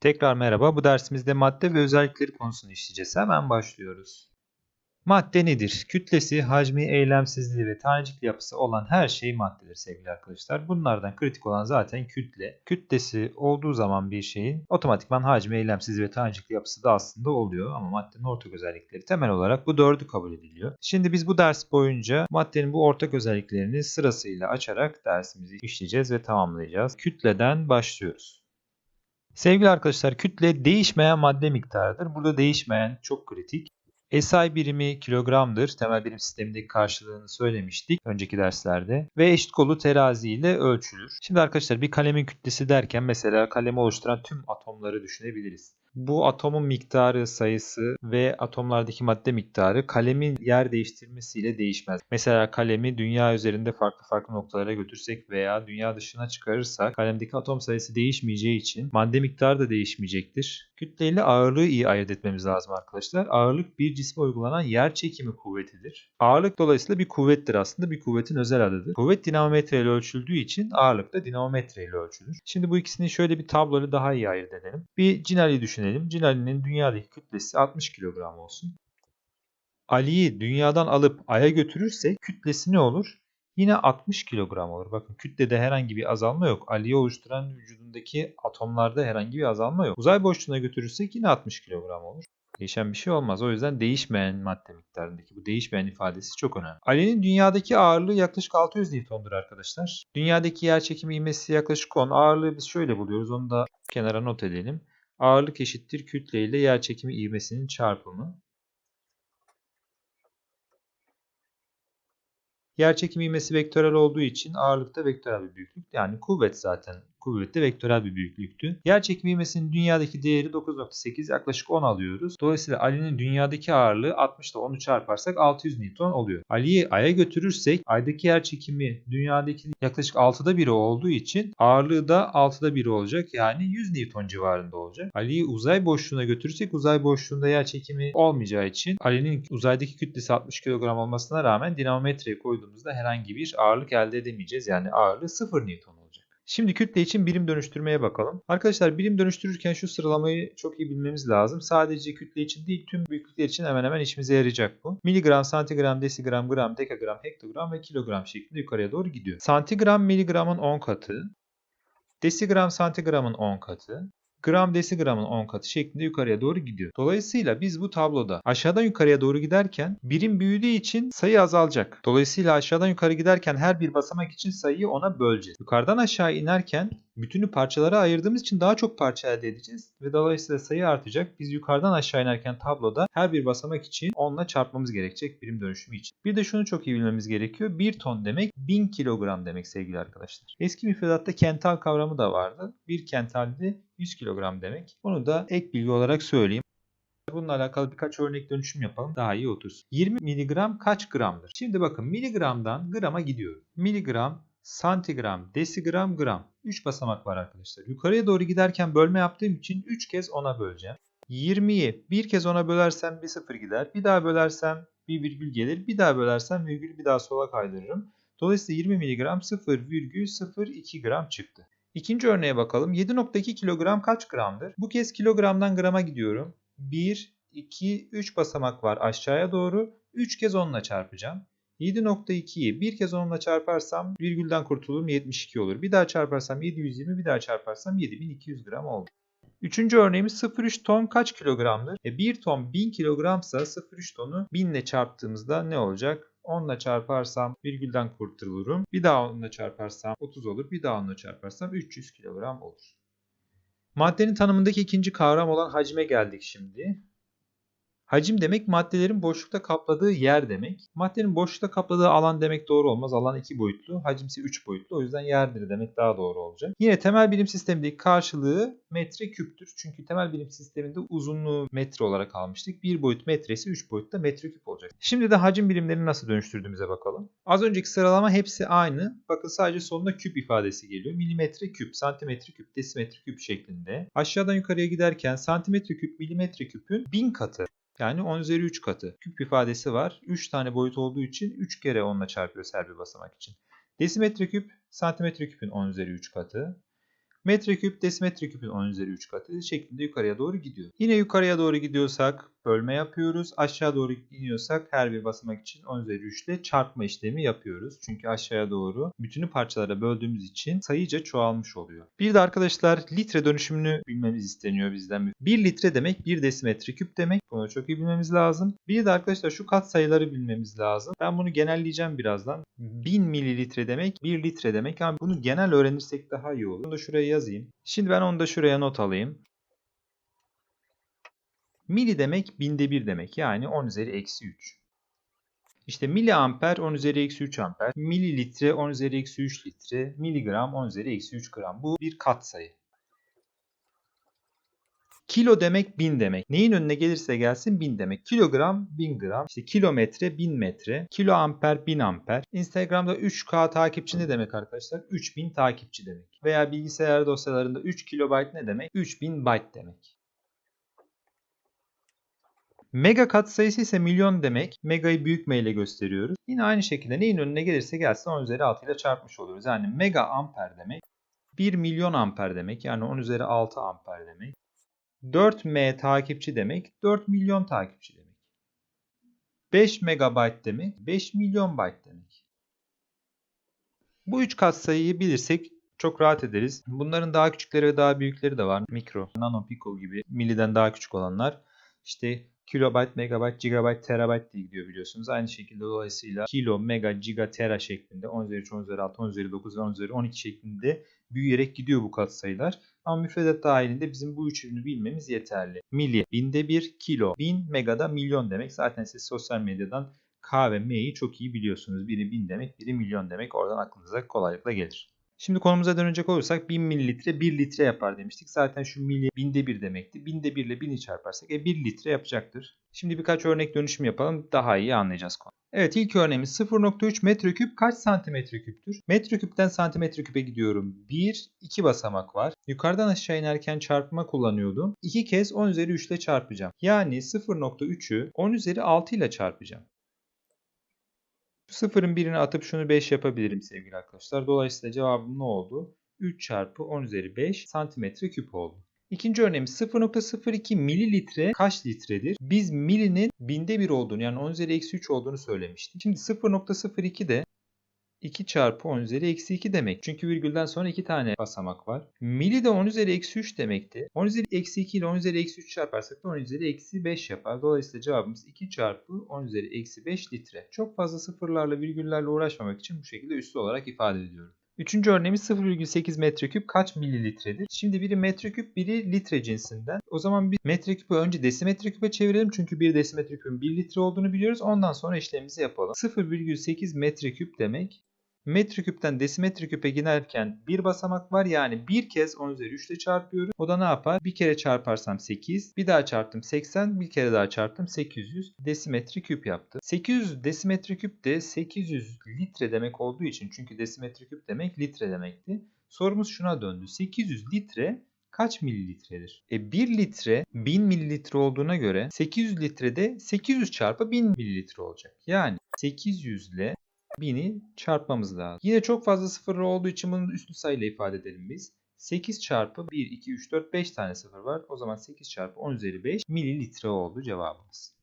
Tekrar merhaba. Bu dersimizde madde ve özellikleri konusunu işleyeceğiz. Hemen başlıyoruz. Madde nedir? Kütlesi, hacmi, eylemsizliği ve tanecikli yapısı olan her şey maddedir sevgili arkadaşlar. Bunlardan kritik olan zaten kütle. Kütlesi olduğu zaman bir şeyin otomatikman hacmi, eylemsizliği ve tanecikli yapısı da aslında oluyor. Ama maddenin ortak özellikleri temel olarak bu dördü kabul ediliyor. Şimdi biz bu ders boyunca maddenin bu ortak özelliklerini sırasıyla açarak dersimizi işleyeceğiz ve tamamlayacağız. Kütleden başlıyoruz. Sevgili arkadaşlar kütle değişmeyen madde miktarıdır. Burada değişmeyen çok kritik. SI birimi kilogramdır. Temel birim sistemindeki karşılığını söylemiştik önceki derslerde. Ve eşit kolu terazi ile ölçülür. Şimdi arkadaşlar bir kalemin kütlesi derken mesela kalemi oluşturan tüm atomları düşünebiliriz. Bu atomun miktarı, sayısı ve atomlardaki madde miktarı kalemin yer değiştirmesiyle değişmez. Mesela kalemi dünya üzerinde farklı farklı noktalara götürsek veya dünya dışına çıkarırsak kalemdeki atom sayısı değişmeyeceği için madde miktarı da değişmeyecektir. Kütle ile ağırlığı iyi ayırt etmemiz lazım arkadaşlar. Ağırlık bir cisme uygulanan yer çekimi kuvvetidir. Ağırlık dolayısıyla bir kuvvettir aslında. Bir kuvvetin özel adıdır. Kuvvet dinamometre ile ölçüldüğü için ağırlık da dinamometre ile ölçülür. Şimdi bu ikisini şöyle bir tabloyla daha iyi ayırt edelim. Bir cinali düşünelim. Cinali'nin dünyadaki kütlesi 60 kilogram olsun. Ali'yi dünyadan alıp Ay'a götürürsek kütlesi ne olur? Yine 60 kilogram olur. Bakın kütlede herhangi bir azalma yok. Ali'yi oluşturan vücudundaki atomlarda herhangi bir azalma yok. Uzay boşluğuna götürürsek yine 60 kilogram olur. Değişen bir şey olmaz. O yüzden değişmeyen madde miktarındaki bu değişmeyen ifadesi çok önemli. Ali'nin dünyadaki ağırlığı yaklaşık 600 Newton'dur arkadaşlar. Dünyadaki yer çekimi ivmesi yaklaşık 10. Ağırlığı biz şöyle buluyoruz. Onu da kenara not edelim. Ağırlık eşittir kütle ile yer çekimi ivmesinin çarpımı. Yer çekimi ivmesi vektörel olduğu için ağırlıkta vektörel bir büyüklük. Yani kuvvet zaten kuvvette vektörel bir büyüklüktü. Yer çekimi ivmesinin dünyadaki değeri 9.8 yaklaşık 10 alıyoruz. Dolayısıyla Ali'nin dünyadaki ağırlığı 60 ile 10'u çarparsak 600 Newton oluyor. Ali'yi Ay'a götürürsek Ay'daki yer çekimi dünyadaki yaklaşık 6'da 1'i olduğu için ağırlığı da 6'da 1'i olacak. Yani 100 Newton civarında olacak. Ali'yi uzay boşluğuna götürürsek uzay boşluğunda yer çekimi olmayacağı için Ali'nin uzaydaki kütlesi 60 kilogram olmasına rağmen dinamometreye koyduğumuzda herhangi bir ağırlık elde edemeyeceğiz. Yani ağırlığı 0 Newton. Şimdi kütle için birim dönüştürmeye bakalım. Arkadaşlar birim dönüştürürken şu sıralamayı çok iyi bilmemiz lazım. Sadece kütle için değil tüm büyüklükler için hemen hemen işimize yarayacak bu. Miligram, santigram, desigram, gram, dekagram, hektogram ve kilogram şeklinde yukarıya doğru gidiyor. Santigram miligramın 10 katı. Desigram santigramın 10 katı gram desigramın 10 katı şeklinde yukarıya doğru gidiyor. Dolayısıyla biz bu tabloda aşağıdan yukarıya doğru giderken birim büyüdüğü için sayı azalacak. Dolayısıyla aşağıdan yukarı giderken her bir basamak için sayıyı ona böleceğiz. Yukarıdan aşağı inerken bütünü parçalara ayırdığımız için daha çok parça elde edeceğiz ve dolayısıyla sayı artacak. Biz yukarıdan aşağı inerken tabloda her bir basamak için 10 ile çarpmamız gerekecek birim dönüşümü için. Bir de şunu çok iyi bilmemiz gerekiyor. 1 ton demek 1000 kilogram demek sevgili arkadaşlar. Eski müfredatta kental kavramı da vardı. Bir kentalde 100 kilogram demek. Bunu da ek bilgi olarak söyleyeyim. Bununla alakalı birkaç örnek dönüşüm yapalım. Daha iyi otursun. 20 miligram kaç gramdır? Şimdi bakın miligramdan grama gidiyorum. Miligram, santigram, desigram, gram. 3 basamak var arkadaşlar. Yukarıya doğru giderken bölme yaptığım için 3 kez 10'a böleceğim. 20'yi bir kez 10'a bölersem bir sıfır gider. Bir daha bölersem bir virgül gelir. Bir daha bölersem virgül bir daha sola kaydırırım. Dolayısıyla 20 miligram 0,02 gram çıktı. İkinci örneğe bakalım. 7.2 kilogram kaç gramdır? Bu kez kilogramdan grama gidiyorum. 1, 2, 3 basamak var aşağıya doğru. 3 kez 10 ile çarpacağım. 7.2'yi bir kez 10 ile çarparsam virgülden kurtulurum 72 olur. Bir daha çarparsam 720, bir daha çarparsam 7200 gram oldu. Üçüncü örneğimiz 0,3 ton kaç kilogramdır? E 1 ton 1000 kilogramsa 0,3 tonu 1000 ile çarptığımızda ne olacak? 10 ile çarparsam virgülden kurtulurum. Bir daha 10 ile çarparsam 30 olur. Bir daha 10 ile çarparsam 300 kilogram olur. Maddenin tanımındaki ikinci kavram olan hacme geldik şimdi. Hacim demek maddelerin boşlukta kapladığı yer demek. Maddenin boşlukta kapladığı alan demek doğru olmaz. Alan 2 boyutlu, hacimsi 3 boyutlu. O yüzden yerdir demek daha doğru olacak. Yine temel bilim sistemindeki karşılığı metre küptür. Çünkü temel bilim sisteminde uzunluğu metre olarak almıştık. 1 boyut metresi 3 boyutta metre küp olacak. Şimdi de hacim birimlerini nasıl dönüştürdüğümüze bakalım. Az önceki sıralama hepsi aynı. Bakın sadece sonunda küp ifadesi geliyor. Milimetre küp, santimetre küp, desimetre küp şeklinde. Aşağıdan yukarıya giderken santimetre küp, milimetre küpün 1000 katı. Yani 10 üzeri 3 katı. Küp ifadesi var. 3 tane boyut olduğu için 3 kere 10 ile çarpıyoruz her bir basamak için. Desimetre küp santimetre küpün 10 üzeri 3 katı. Metreküp desimetreküpün 10 üzeri 3 katı şeklinde yukarıya doğru gidiyor. Yine yukarıya doğru gidiyorsak bölme yapıyoruz. Aşağı doğru iniyorsak her bir basamak için 10 üzeri 3 ile çarpma işlemi yapıyoruz. Çünkü aşağıya doğru bütünü parçalara böldüğümüz için sayıca çoğalmış oluyor. Bir de arkadaşlar litre dönüşümünü bilmemiz isteniyor bizden. 1 litre demek 1 desimetre küp demek. Bunu çok iyi bilmemiz lazım. Bir de arkadaşlar şu kat sayıları bilmemiz lazım. Ben bunu genelleyeceğim birazdan. 1000 mililitre demek 1 litre demek. Yani bunu genel öğrenirsek daha iyi olur. Bunu da şuraya yazayım. Şimdi ben onu da şuraya not alayım. Mili demek binde bir demek. Yani 10 üzeri eksi 3. İşte miliamper 10 üzeri eksi 3 amper. Mililitre 10 üzeri eksi 3 litre. Miligram 10 üzeri eksi 3 gram. Bu bir katsayı. Kilo demek bin demek. Neyin önüne gelirse gelsin bin demek. Kilogram bin gram. İşte kilometre bin metre. Kilo amper bin amper. Instagram'da 3K takipçi ne demek arkadaşlar? 3000 takipçi demek. Veya bilgisayar dosyalarında 3 kilobayt ne demek? 3000 byte demek. Mega katsayısı ise milyon demek. Mega'yı büyük M ile gösteriyoruz. Yine aynı şekilde neyin önüne gelirse gelsin 10 üzeri 6 ile çarpmış oluyoruz. Yani mega amper demek 1 milyon amper demek. Yani 10 üzeri 6 amper demek. 4M takipçi demek 4 milyon takipçi demek. 5 megabayt demek 5 milyon byte demek. Bu üç katsayıyı bilirsek çok rahat ederiz. Bunların daha küçükleri ve daha büyükleri de var. Mikro, nano, pico gibi milliden daha küçük olanlar. İşte kilobayt, megabayt, gigabayt, terabayt diye gidiyor biliyorsunuz. Aynı şekilde dolayısıyla kilo, mega, giga, tera şeklinde 10 üzeri 3, 10 üzeri 6, 10 üzeri 9 ve 10 üzeri 12 şeklinde büyüyerek gidiyor bu katsayılar. Ama müfredat dahilinde bizim bu üçünü bilmemiz yeterli. Milli, binde bir, kilo, bin, megada milyon demek. Zaten siz sosyal medyadan K ve M'yi çok iyi biliyorsunuz. Biri bin demek, biri milyon demek. Oradan aklınıza kolaylıkla gelir. Şimdi konumuza dönecek olursak 1000 mililitre 1 litre yapar demiştik. Zaten şu milli binde 1 demekti. Binde 1 ile 1000'i çarparsak e 1 litre yapacaktır. Şimdi birkaç örnek dönüşüm yapalım. Daha iyi anlayacağız konu. Evet ilk örneğimiz 0.3 metreküp kaç santimetre küptür? Metreküpten santimetre küpe gidiyorum. 1, 2 basamak var. Yukarıdan aşağı inerken çarpma kullanıyordum. 2 kez 10 üzeri 3 ile çarpacağım. Yani 0.3'ü 10 üzeri 6 ile çarpacağım. Sıfırın birini atıp şunu 5 yapabilirim sevgili arkadaşlar. Dolayısıyla cevabım ne oldu? 3 çarpı 10 üzeri 5 santimetre küp oldu. İkinci örneğimiz 0.02 mililitre kaç litredir? Biz milinin binde bir olduğunu yani 10 üzeri eksi 3 olduğunu söylemiştik. Şimdi 0.02 de 2 çarpı 10 üzeri eksi 2 demek. Çünkü virgülden sonra 2 tane basamak var. Mili de 10 üzeri eksi 3 demekti. 10 üzeri eksi 2 ile 10 üzeri eksi 3 çarparsak da 10 üzeri eksi 5 yapar. Dolayısıyla cevabımız 2 çarpı 10 üzeri eksi 5 litre. Çok fazla sıfırlarla virgüllerle uğraşmamak için bu şekilde üslü olarak ifade ediyorum. Üçüncü örneğimiz 0,8 metreküp kaç mililitredir? Şimdi biri metreküp biri litre cinsinden. O zaman bir metreküpü önce desimetreküpe çevirelim. Çünkü bir desimetreküpün 1 litre olduğunu biliyoruz. Ondan sonra işlemimizi yapalım. 0,8 metreküp demek metreküpten desimetreküpe giderken bir basamak var. Yani bir kez 10 üzeri 3 ile çarpıyoruz. O da ne yapar? Bir kere çarparsam 8. Bir daha çarptım 80. Bir kere daha çarptım 800 desimetreküp yaptı. 800 desimetreküp de 800 litre demek olduğu için çünkü desimetreküp demek litre demekti. Sorumuz şuna döndü. 800 litre kaç mililitredir? E 1 litre 1000 mililitre olduğuna göre 800 litrede 800 çarpı 1000 mililitre olacak. Yani 800 ile 1000'i çarpmamız lazım. Yine çok fazla sıfır olduğu için bunu üslü sayıyla ifade edelim biz. 8 çarpı 1, 2, 3, 4, 5 tane sıfır var. O zaman 8 çarpı 10 üzeri 5 mililitre oldu cevabımız.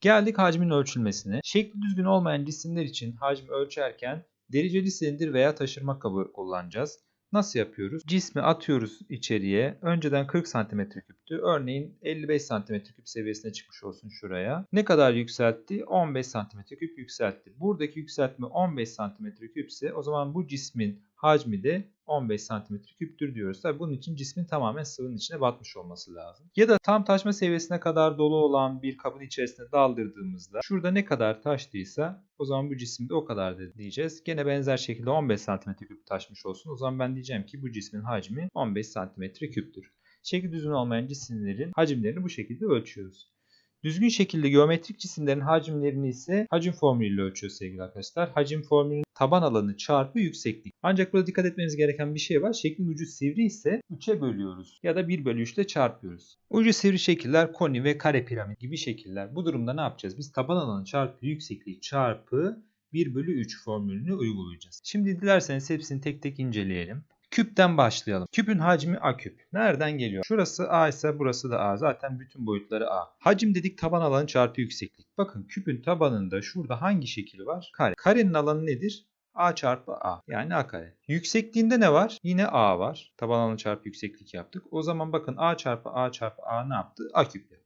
Geldik hacmin ölçülmesine. Şekli düzgün olmayan cisimler için hacmi ölçerken dereceli silindir veya taşırma kabı kullanacağız. Nasıl yapıyoruz? Cismi atıyoruz içeriye. Önceden 40 cm küptü. Örneğin 55 cm küp seviyesine çıkmış olsun şuraya. Ne kadar yükseltti? 15 cm küp yükseltti. Buradaki yükseltme 15 cm küpse o zaman bu cismin hacmi de 15 cm küptür diyoruz. Tabi bunun için cismin tamamen sıvının içine batmış olması lazım. Ya da tam taşma seviyesine kadar dolu olan bir kabın içerisine daldırdığımızda şurada ne kadar taştıysa o zaman bu cisimde o kadar diyeceğiz. Gene benzer şekilde 15 cm küp taşmış olsun. O zaman ben diyeceğim ki bu cismin hacmi 15 cm küptür. Şekil düzgün olmayan cisimlerin hacimlerini bu şekilde ölçüyoruz. Düzgün şekilde geometrik cisimlerin hacimlerini ise hacim formülüyle ölçüyor sevgili arkadaşlar. Hacim formülü taban alanı çarpı yükseklik. Ancak burada dikkat etmeniz gereken bir şey var. Şeklin ucu sivri ise 3'e bölüyoruz ya da 1 bölü 3 ile çarpıyoruz. Ucu sivri şekiller koni ve kare piramit gibi şekiller. Bu durumda ne yapacağız? Biz taban alanı çarpı yükseklik çarpı 1 bölü 3 formülünü uygulayacağız. Şimdi dilerseniz hepsini tek tek inceleyelim. Küpten başlayalım. Küpün hacmi A küp. Nereden geliyor? Şurası A ise burası da A. Zaten bütün boyutları A. Hacim dedik taban alanı çarpı yükseklik. Bakın küpün tabanında şurada hangi şekil var? Kare. Karenin alanı nedir? A çarpı A. Yani A kare. Yüksekliğinde ne var? Yine A var. Taban alanı çarpı yükseklik yaptık. O zaman bakın A çarpı A çarpı A ne yaptı? A küp.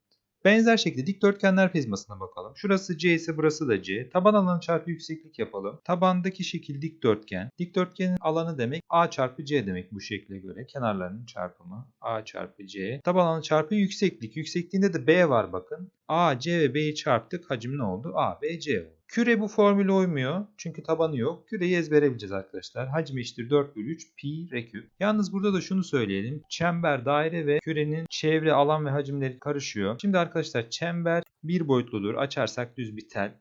Benzer şekilde dikdörtgenler prizmasına bakalım. Şurası C ise burası da C. Taban alanı çarpı yükseklik yapalım. Tabandaki şekil dikdörtgen. Dikdörtgenin alanı demek A çarpı C demek bu şekle göre. Kenarlarının çarpımı A çarpı C. Taban alanı çarpı yükseklik. Yüksekliğinde de B var bakın. A, C ve B'yi çarptık. Hacim ne oldu? A, B, C oldu. Küre bu formüle uymuyor. Çünkü tabanı yok. Küreyi ezbere bileceğiz arkadaşlar. Hacmi eşittir 4 bölü 3 pi r küp. Yalnız burada da şunu söyleyelim. Çember, daire ve kürenin çevre, alan ve hacimleri karışıyor. Şimdi arkadaşlar çember bir boyutludur. Açarsak düz bir tel.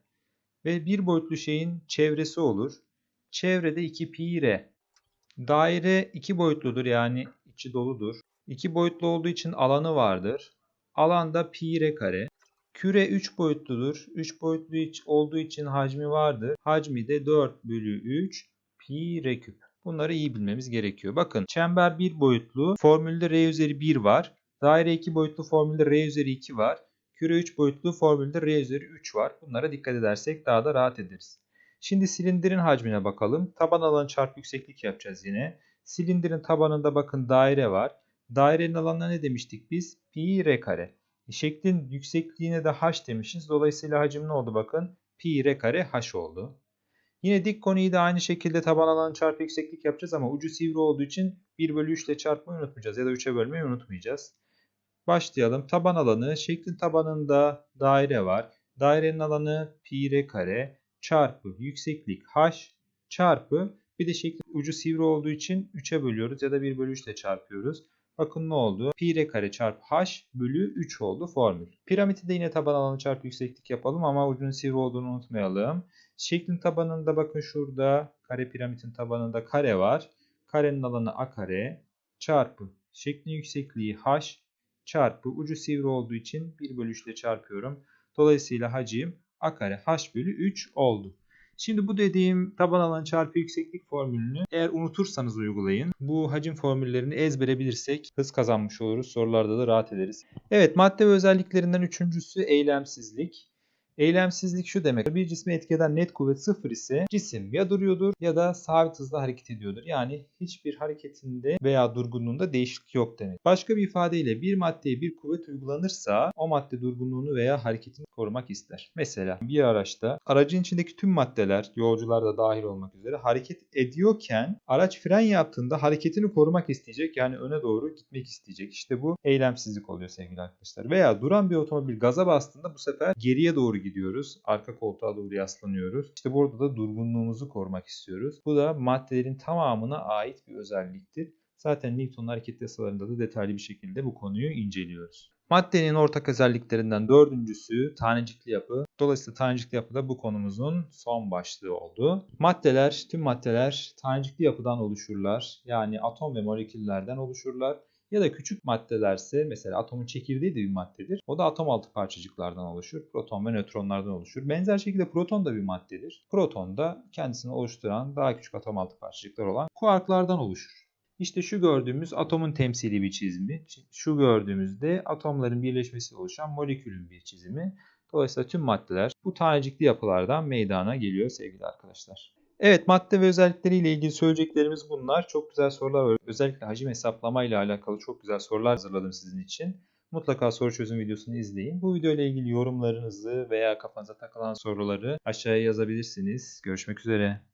Ve bir boyutlu şeyin çevresi olur. Çevrede 2 pi r. Daire iki boyutludur yani içi doludur. İki boyutlu olduğu için alanı vardır. Alanda pi r kare. Küre 3 boyutludur. 3 boyutlu olduğu için hacmi vardır. Hacmi de 4 bölü 3 pi r küp. Bunları iyi bilmemiz gerekiyor. Bakın çember 1 boyutlu. Formülde r üzeri 1 var. Daire 2 boyutlu formülde r üzeri 2 var. Küre 3 boyutlu formülde r üzeri 3 var. Bunlara dikkat edersek daha da rahat ederiz. Şimdi silindirin hacmine bakalım. Taban alanı çarpı yükseklik yapacağız yine. Silindirin tabanında bakın daire var. Dairenin alanına ne demiştik biz? Pi r kare. Şeklin yüksekliğine de h demişiz. Dolayısıyla hacim ne oldu bakın? Pi r kare h oldu. Yine dik konuyu da aynı şekilde taban alanı çarpı yükseklik yapacağız ama ucu sivri olduğu için 1 bölü 3 ile çarpmayı unutmayacağız ya da 3'e bölmeyi unutmayacağız. Başlayalım. Taban alanı. Şeklin tabanında daire var. Dairenin alanı pi r kare çarpı yükseklik h çarpı bir de şeklin ucu sivri olduğu için 3'e bölüyoruz ya da 1 bölü 3 ile çarpıyoruz. Bakın ne oldu? Pi r kare çarpı h bölü 3 oldu formül. Piramidi de yine taban alanı çarpı yükseklik yapalım ama ucunun sivri olduğunu unutmayalım. Şeklin tabanında bakın şurada kare piramidin tabanında kare var. Karenin alanı a kare çarpı şeklin yüksekliği h çarpı ucu sivri olduğu için 1 bölü 3 ile çarpıyorum. Dolayısıyla hacim a kare h bölü 3 oldu. Şimdi bu dediğim taban alan çarpı yükseklik formülünü eğer unutursanız uygulayın. Bu hacim formüllerini ezbere bilirsek hız kazanmış oluruz. Sorularda da rahat ederiz. Evet madde ve özelliklerinden üçüncüsü eylemsizlik. Eylemsizlik şu demek. Bir cisme etki net kuvvet sıfır ise cisim ya duruyordur ya da sabit hızla hareket ediyordur. Yani hiçbir hareketinde veya durgunluğunda değişiklik yok demek. Başka bir ifadeyle bir maddeye bir kuvvet uygulanırsa o madde durgunluğunu veya hareketini korumak ister. Mesela bir araçta aracın içindeki tüm maddeler yolcular da dahil olmak üzere hareket ediyorken araç fren yaptığında hareketini korumak isteyecek. Yani öne doğru gitmek isteyecek. İşte bu eylemsizlik oluyor sevgili arkadaşlar. Veya duran bir otomobil gaza bastığında bu sefer geriye doğru gidiyoruz. Arka koltuğa doğru yaslanıyoruz. İşte burada da durgunluğumuzu korumak istiyoruz. Bu da maddelerin tamamına ait bir özelliktir. Zaten Newton'un hareket yasalarında da detaylı bir şekilde bu konuyu inceliyoruz. Maddenin ortak özelliklerinden dördüncüsü tanecikli yapı. Dolayısıyla tanecikli yapı da bu konumuzun son başlığı oldu. Maddeler, tüm maddeler tanecikli yapıdan oluşurlar. Yani atom ve moleküllerden oluşurlar. Ya da küçük maddelerse mesela atomun çekirdeği de bir maddedir. O da atom altı parçacıklardan oluşur. Proton ve nötronlardan oluşur. Benzer şekilde proton da bir maddedir. Proton da kendisini oluşturan daha küçük atom altı parçacıklar olan kuarklardan oluşur. İşte şu gördüğümüz atomun temsili bir çizimi. Şu gördüğümüzde atomların birleşmesiyle oluşan molekülün bir çizimi. Dolayısıyla tüm maddeler bu tanecikli yapılardan meydana geliyor sevgili arkadaşlar. Evet madde ve özellikleriyle ilgili söyleyeceklerimiz bunlar. Çok güzel sorular var. Özellikle hacim hesaplama ile alakalı çok güzel sorular hazırladım sizin için. Mutlaka soru çözüm videosunu izleyin. Bu video ile ilgili yorumlarınızı veya kafanıza takılan soruları aşağıya yazabilirsiniz. Görüşmek üzere.